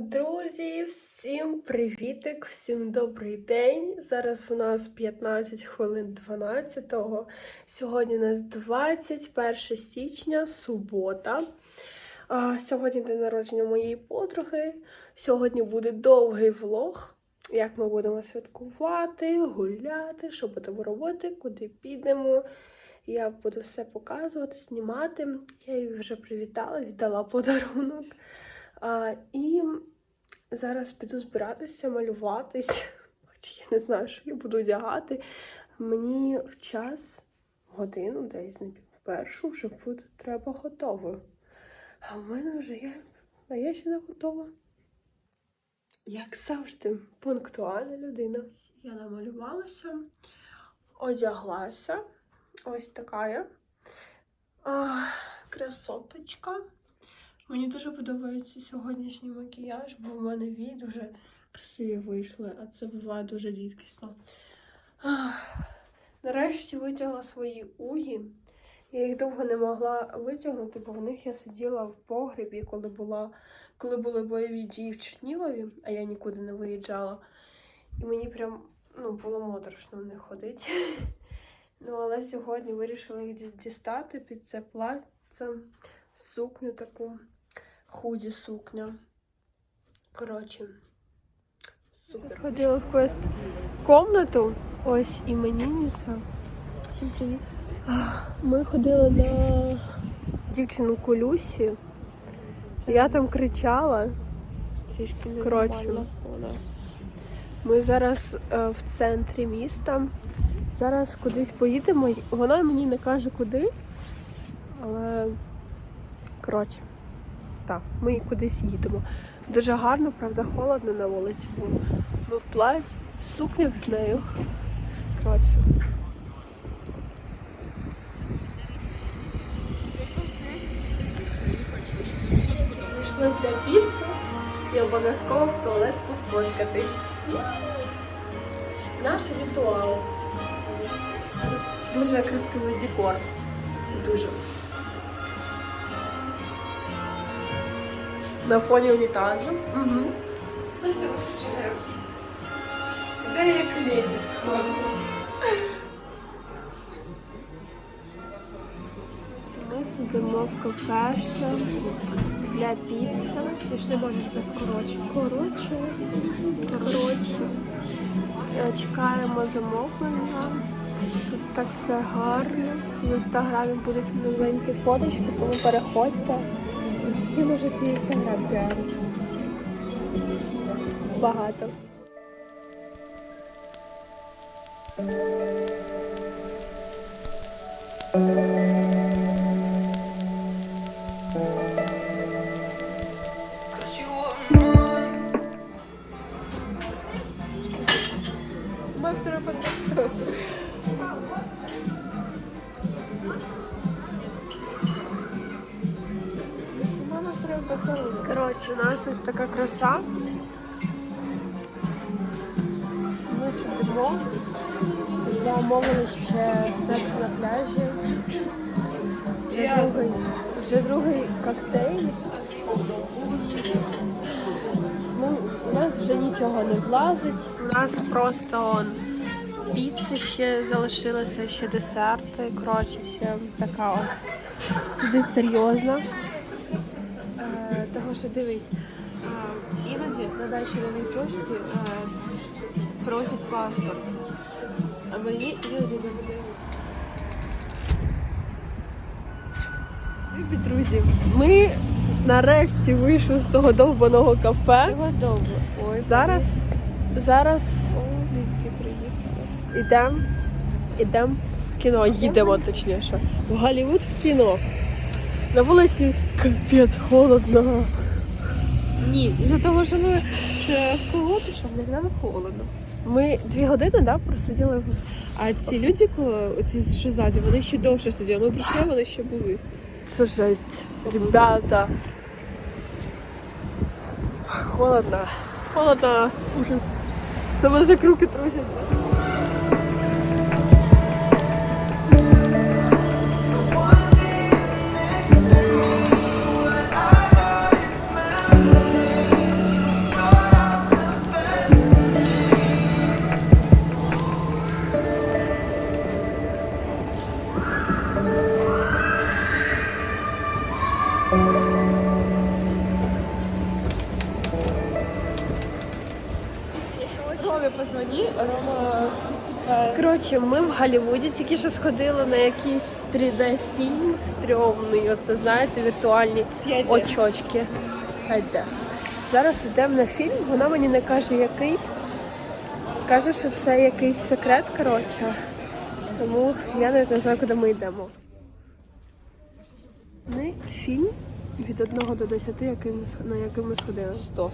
Друзі, всім привітик, всім добрий день. Зараз у нас 15 хвилин 12-го. Сьогодні у нас 21 січня, субота. Сьогодні день народження моєї подруги. Сьогодні буде довгий влог, як ми будемо святкувати, гуляти, що будемо робити, куди підемо. Я буду все показувати, знімати. Я її вже привітала, віддала подарунок. А, і зараз піду збиратися, малюватись. Хоча я не знаю, що я буду одягати. Мені в час, годину, десь на першу, вже буде треба готовою. А в мене вже є, а я ще не готова. Як завжди, пунктуальна людина. Я намалювалася, одяглася. Ось така я. А, красоточка. Мені дуже подобається сьогоднішній макіяж, бо в мене від дуже красиві вийшли, а це буває дуже рідкісно. Нарешті витягла свої угі. Я їх довго не могла витягнути, бо в них я сиділа в погребі, коли була, коли були бойові дії в Чернігові, а я нікуди не виїжджала. І мені прям ну, було моторошно в них ходити. Ну, але сьогодні вирішила їх дістати під це плаття, сукню таку, худі сукня. Коротше, супер. Сходила в квест комнату, ось іменинниця. Всім привіт. Ми ходили на дівчину Колюсі. Я там кричала. Трішки Коротше. Ми зараз е, в центрі міста. Зараз кудись поїдемо. Вона мені не каже куди. Але коротше, так, ми кудись їдемо. Дуже гарно, правда, холодно на вулиці, бо ми в платі, в сукнях з нею. Коротше. Пішли для піци і обов'язково в туалет пофоткатись. Наш ритуал. Дуже красивий декор. Дуже. На фоні унітазу. Угу. Ну все, починаємо. Де як леді схожу. Ми сидимо в кафешці для піци. Ти ж не можеш без коротше. Коротше, коротше, чекаємо замовлення. Тут так все гарно. В інстаграмі будуть новенькі фоточки, тому переходьте. Ти можу свій інстаграм піарити. Багато. Ось така краса. Ми сидимо, замовили ще секс на пляжі. Вже другий, вже другий коктейль. Ну, у нас вже нічого не влазить. У нас просто он, піци ще залишилося, ще десерти. Коротше, ще така сидить серйозно. Е, Того що дивись, іноді на дачі новій пошті просять паспорт. А мені іноді не видають. Любі друзі, ми нарешті вийшли з того довбаного кафе. Чого довго? Ой, Зараз, зараз О, ти приїхала. йдемо ідем в кіно, їдемо точніше. В Голлівуд в кіно. На вулиці капець холодно. Ні, із-за того, що ми ще в колоті, що в них нам холодно. Ми дві години да, просиділи в А ці люди, ко- ці що ззаді, вони ще довше сиділи. Ми прийшли, вони ще були. Це жесть. Ребята. Холодно. Холодно. Ужас. Це мене так руки трусяться. Коротше, ми в Голлівуді тільки що сходили на якийсь 3D-фільм стрьомний. Оце знаєте, віртуальні очочки. 5D. Зараз йдемо на фільм, вона мені не каже, який. Каже, що це якийсь секрет, коротше. Тому я навіть не знаю, куди ми йдемо. Не фільм від 1 до 10, який ми сх- на який ми сходили. 100.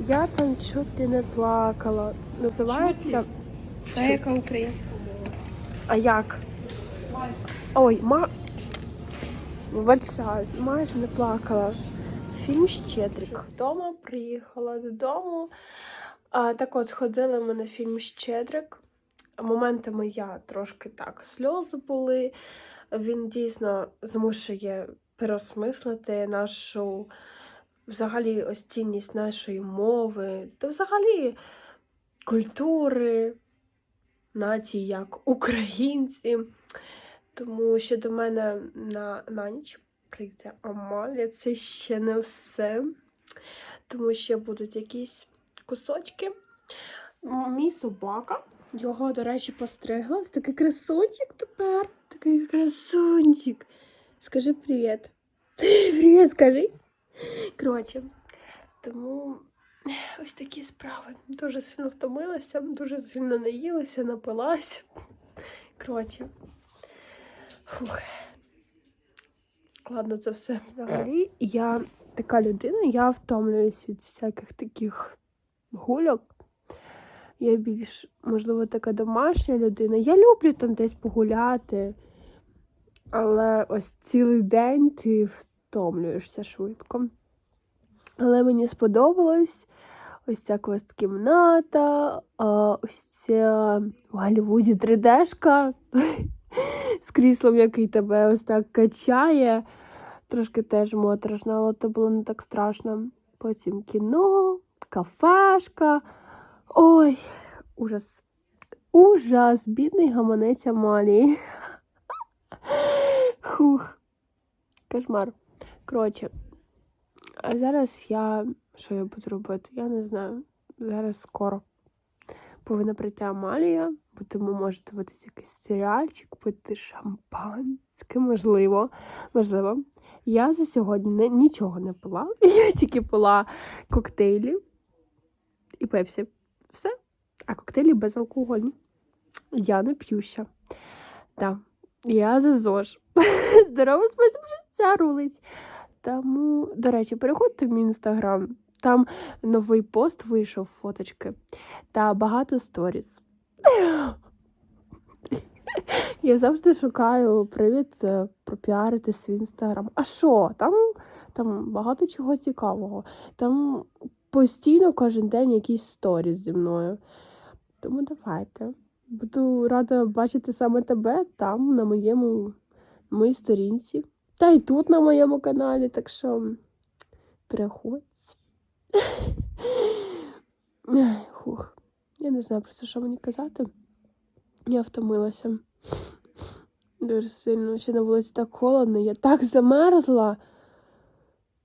Я там чуть ли не плакала. Називається. Та яка українська мова? А як? Ой, ма. Вибачаюсь, майже не плакала. Фільм Щедрик. Вдома приїхала додому. А, так от, сходили ми на фільм Щедрик. Моментами я трошки так, сльози були. Він дійсно змушує переосмислити нашу взагалі ось цінність нашої мови, та взагалі культури, нації як українці. Тому що до мене на, на ніч прийде Амалія. Це ще не все. Тому що будуть якісь кусочки. Мій собака. Його, до речі, постригла. Ось такий красунчик тепер. Такий красунчик. Скажи привіт. Привіт, скажи. Коротше, тому ось такі справи. Дуже сильно втомилася, дуже сильно наїлася, напилась. Коротше. Фух. Складно це все. Взагалі, я така людина, я втомлююсь від всяких таких гульок. Я більш, можливо, така домашня людина. Я люблю там десь погуляти, але ось цілий день ти втомлюєшся швидко. Але мені сподобалось ось ця квест-кімната, ось ця в Голлівуді 3D-шка з кріслом, який тебе ось так качає. Трошки теж моторошно, але це було не так страшно. Потім кіно, кафешка. Ой, ужас. Ужас, бідний гаманець Амалії. Хух. Кошмар. Коротше, а зараз я. Що я буду робити? Я не знаю. Зараз скоро повинна прийти Амалія, бо тому може дивитися якийсь серіальчик, пити шампанське, можливо. Можливо. Я за сьогодні не, нічого не пила. Я тільки пила коктейлі і пепсі. Все. А коктейлі безалкогольні. Я не п'ю ще. Так. Я за ЗОЖ. Здоровий спосіб життя рулить. Тому, до речі, переходьте в мій інстаграм. Там новий пост вийшов фоточки та багато сторіс. Я завжди шукаю привід е, пропіарити свій інстаграм. А що? Там, там багато чого цікавого. Там постійно кожен день якісь сторіс зі мною. Тому давайте. Буду рада бачити саме тебе там, на моєму на моїй сторінці. Та й тут на моєму каналі, так що переходь. Хух. Я не знаю просто, що мені казати. Я втомилася. Дуже сильно. Ще на вулиці так холодно, я так замерзла.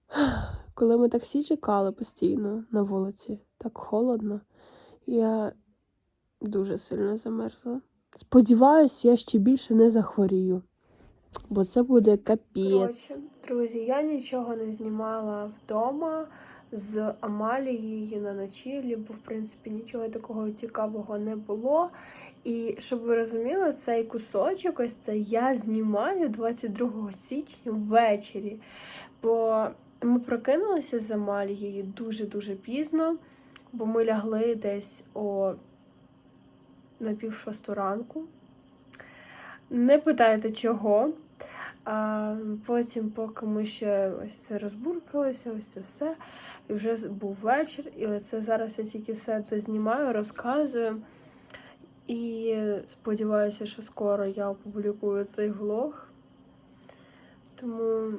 Коли ми таксі чекали постійно на вулиці, так холодно. Я дуже сильно замерзла. Сподіваюсь, я ще більше не захворію. Бо це буде капець. Коротше, друзі, я нічого не знімала вдома з Амалією на ночівлі, бо в принципі нічого такого цікавого не було. І щоб ви розуміли, цей кусочок, ось це я знімаю 22 січня ввечері. Бо ми прокинулися з Амалією дуже-дуже пізно, бо ми лягли десь о на пів шосту ранку. Не питайте чого. А потім, поки ми ще ось це розбуркалися, ось це все. І вже був вечір, і оце зараз я тільки все знімаю, розказую. І сподіваюся, що скоро я опублікую цей влог. Тому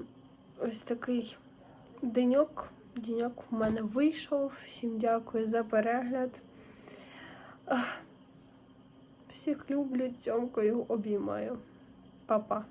ось такий деньок. Деньок в мене вийшов. Всім дякую за перегляд. Всіх люблю, цьомкою обіймаю. Па-па.